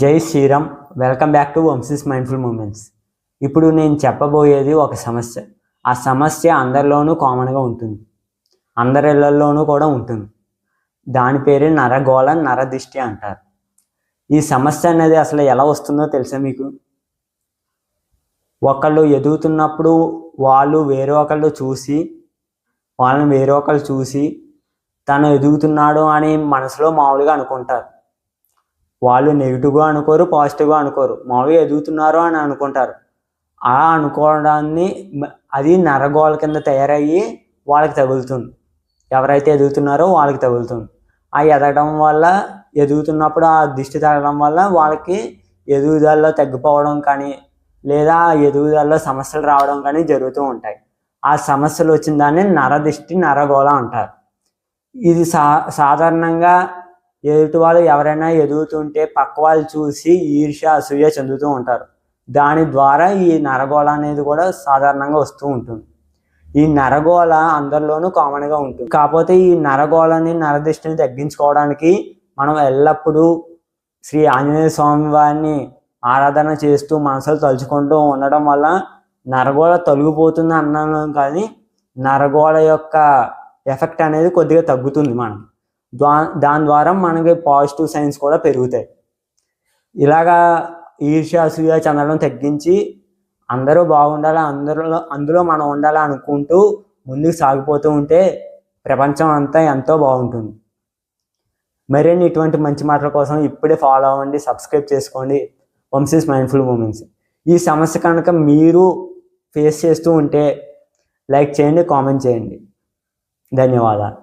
Jai Shri Ram welcome back to Vamsi's mindful moments ఇప్పుడు నేను చెప్పబోయేది ఒక సమస్య. ఆ సమస్య అందరిలోనూ కామన్గా ఉంటుంది. అందరి ఇళ్ళలోనూ కూడా ఉంటుంది. దాని పేరే నరగోళ నరదిష్టి అంటారు. ఈ సమస్య అనేది అసలు ఎలా వస్తుందో తెలుసా మీకు? ఒకళ్ళు ఎదుగుతున్నప్పుడు వాళ్ళు వేరే ఒకళ్ళు చూసి వాళ్ళని వేరే ఒకళ్ళు చూసి తను ఎదుగుతున్నాడు అని మనసులో మామూలుగా అనుకుంటారు. వాళ్ళు నెగిటివ్గా అనుకోరు పాజిటివ్గా అనుకోరు. మామూలుగా ఎదుగుతున్నారు అని అనుకుంటారు. ఆ అనుకోవడాన్ని అది నరగోళ కింద తయారయ్యి వాళ్ళకి తగులుతుంది. ఎవరైతే ఎదుగుతున్నారో వాళ్ళకి తగులుతుంది. ఆ ఎదగడం వల్ల ఎదుగుతున్నప్పుడు ఆ దిష్టి తగలడం వల్ల వాళ్ళకి ఎదుగుదలలో తగ్గిపోవడం కానీ లేదా ఎదుగుదలలో సమస్యలు రావడం కానీ జరుగుతూ ఉంటాయి. ఆ సమస్యలు వచ్చిన దాన్ని నరదిష్టి నరగోళ అంటారు. ఇది సా సాధారణంగా ఎదుటి వాళ్ళు ఎవరైనా ఎదుగుతుంటే పక్క వాళ్ళు చూసి ఈర్ష్య అసూయ చెందుతూ ఉంటారు. దాని ద్వారా ఈ నరగోళ అనేది కూడా సాధారణంగా వస్తూ ఉంటుంది. ఈ నరగోళ అందరిలోనూ కామన్గా ఉంటుంది. కాకపోతే ఈ నరగోళని నరదృష్టిని తగ్గించుకోవడానికి మనం ఎల్లప్పుడూ శ్రీ ఆంజనేయ స్వామి వారిని ఆరాధన చేస్తూ మనసులు తలుచుకుంటూ ఉండడం వల్ల నరగోళ తొలగిపోతుంది అన్నాను కానీ నరగోళ యొక్క ఎఫెక్ట్ అనేది కొద్దిగా తగ్గుతుంది మనం దాని ద్వారా మనకి పాజిటివ్ సైన్స్ కూడా పెరుగుతాయి. ఇలాగా ఈర్ష్య అసూయ చెందడం తగ్గించి అందరూ బాగుండాలి అందరిలో అందులో మనం ఉండాలి అనుకుంటూ ముందుకు సాగిపోతూ ఉంటే ప్రపంచం అంతా ఎంతో బాగుంటుంది. మరిన్ని ఇటువంటి మంచి మాటల కోసం ఇప్పుడే ఫాలో అవ్వండి సబ్స్క్రైబ్ చేసుకోండి. వంశీస్ మైండ్ఫుల్ మూమెంట్స్ ఈ సమస్య కనుక మీరు ఫేస్ చేస్తూ ఉంటే లైక్ చేయండి కామెంట్ చేయండి. ధన్యవాదాలు.